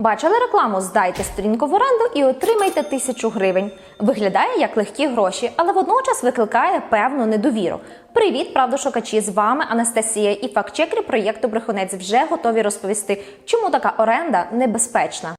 Бачили рекламу Здайте сторінку в оренду і отримайте тисячу гривень. Виглядає як легкі гроші, але водночас викликає певну недовіру. Привіт, правдошукачі! З вами Анастасія і фактчекери проєкту Брехунець вже готові розповісти, чому така оренда небезпечна.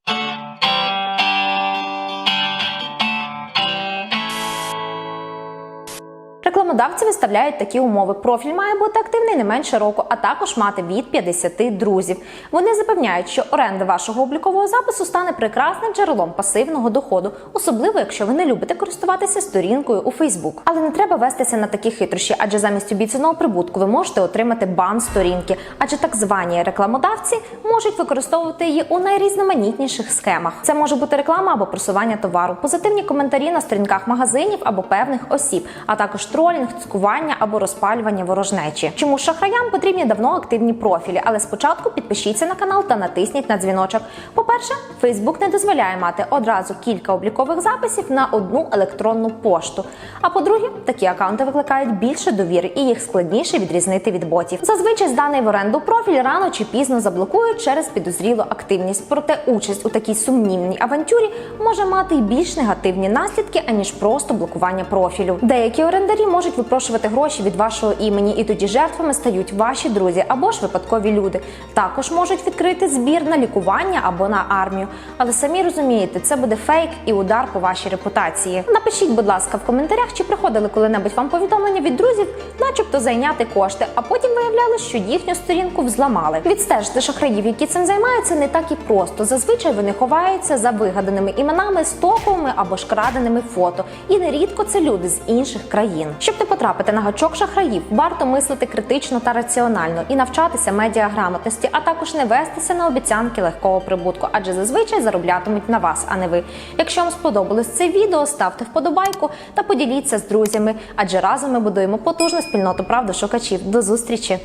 Рекламодавці виставляють такі умови. Профіль має бути активний не менше року, а також мати від 50 друзів. Вони запевняють, що оренда вашого облікового запису стане прекрасним джерелом пасивного доходу, особливо якщо ви не любите користуватися сторінкою у Facebook. Але не треба вестися на такі хитрощі, адже замість обіцяного прибутку ви можете отримати бан сторінки, адже так звані рекламодавці можуть використовувати її у найрізноманітніших схемах. Це може бути реклама або просування товару, позитивні коментарі на сторінках магазинів або певних осіб, а також тролінг, цькування або розпалювання ворожнечі. Чому шахраям потрібні давно активні профілі, але спочатку підпишіться на канал та натисніть на дзвіночок. По-перше, Facebook не дозволяє мати одразу кілька облікових записів на одну електронну пошту. А по-друге, такі акаунти викликають більше довіри і їх складніше відрізнити від ботів. Зазвичай зданий в оренду профіль рано чи пізно заблокують через підозрілу активність. Проте участь у такій сумнівній авантюрі може мати й більш негативні наслідки, аніж просто блокування профілю. Деякі орендарі можуть випрошувати гроші від вашого імені, і тоді жертвами стають ваші друзі або ж випадкові люди. Також можуть відкрити збір на лікування або на армію. Але самі розумієте, це буде фейк і удар по вашій репутації. Напишіть, будь ласка, в коментарях, чи приходили коли-небудь вам повідомлення від друзів, начебто зайняти кошти, а потім виявляли, що їхню сторінку взламали. Відстежити шахраїв, які цим займаються, не так і просто. Зазвичай вони ховаються за вигаданими іменами, стоковими або ж краденими фото. І нерідко це люди з інших країн. Щоб не потрапити на гачок шахраїв, варто мислити критично та раціонально і навчатися медіаграмотності, а також не вестися на обіцянки легкого прибутку, адже зазвичай зароблятимуть на вас, а не ви. Якщо вам сподобалось це відео, ставте вподобайку та поділіться з друзями, адже разом ми будуємо потужну спільноту правдошукачів. До зустрічі!